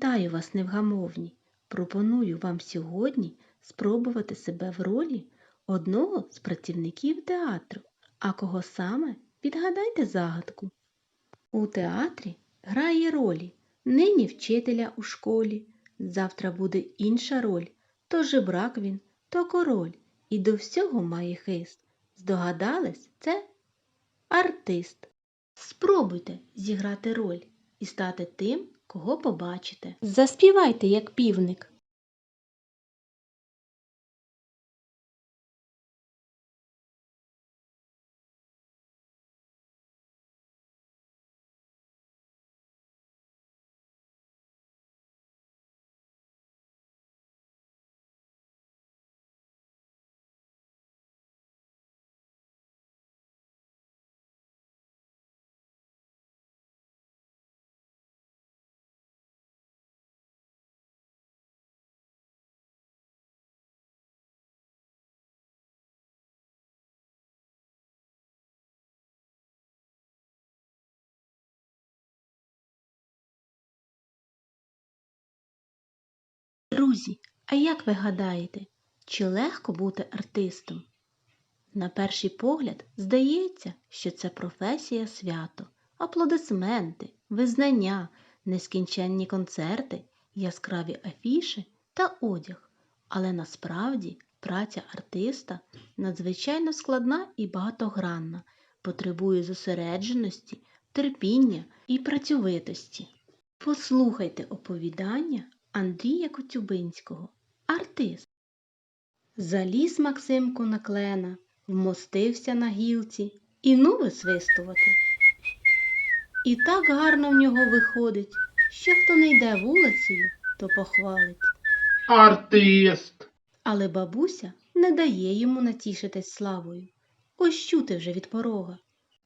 Вітаю вас, невгамовні! Пропоную вам сьогодні спробувати себе в ролі одного з працівників театру. А кого саме? Відгадайте загадку. У театрі грає ролі нині вчителя у школі, завтра буде інша роль, то жебрак він, то король, і до всього має хист. Здогадались, це артист. Спробуйте зіграти роль і стати тим, кого побачите. Заспівайте, як півник. Друзі, а як ви гадаєте, чи легко бути артистом? На перший погляд здається, що це професія свято, аплодисменти, визнання, нескінченні концерти, яскраві афіши та одяг. Але насправді праця артиста надзвичайно складна і багатогранна, потребує зосередженості, терпіння і працьовитості. Послухайте оповідання Андрія Коцюбинського Артист. Заліз Максимко на клена, вмостився на гілці і ну висвистувати. І так гарно в нього виходить, що хто не йде вулицею, то похвалить. Артист. Але бабуся не дає йому натішитись славою. Ось чути вже від порога.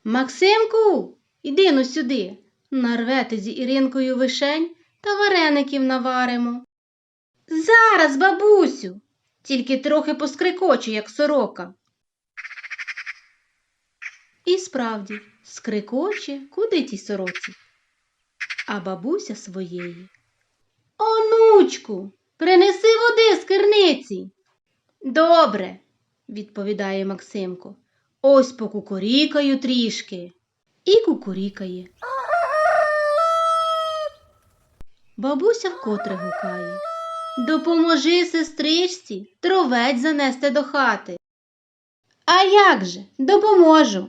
Максимку, іди ну сюди. Нарвете зі Іринкою вишень та вареників наваримо. Зараз, бабусю, тільки трохи поскрикочу, як сорока. І справді, скрикоче, куди тій сороці? А бабуся своєї. Онучку, принеси води з керниці. Добре, відповідає Максимко. Ось покукурікаю трішки. І кукурікає. Бабуся вкотре гукає. Допоможи сестричці тровець занести до хати. А як же, допоможу.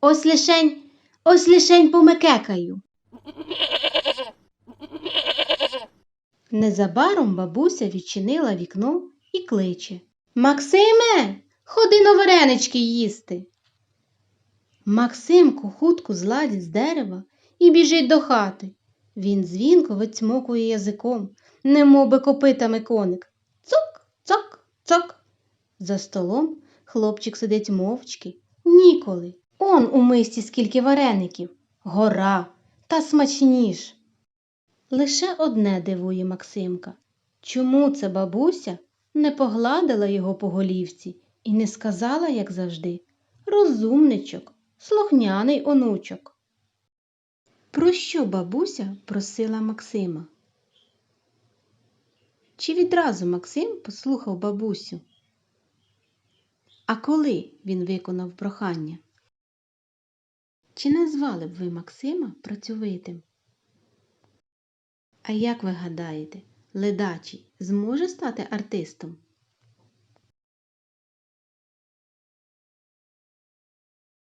Ось лишень, ось лишень помекекаю. Незабаром бабуся відчинила вікно і кличе. Максиме, ходи на варенички їсти. Максимко хутко зладить з дерева і біжить до хати. Він дзвінко вицьмокує язиком, немов би копитами коник. Цок, цок, цок. За столом хлопчик сидить мовчки, ніколи. Он у мисті скільки вареників. Гора та смачніш. Лише одне дивує Максимка. Чому це бабуся не погладила його по голівці і не сказала, як завжди, розумничок, слухняний онучок. Про що бабуся просила Максима? Чи відразу Максим послухав бабусю? А коли він виконав прохання? Чи назвали б ви Максима працьовитим? А як ви гадаєте, ледачий зможе стати артистом?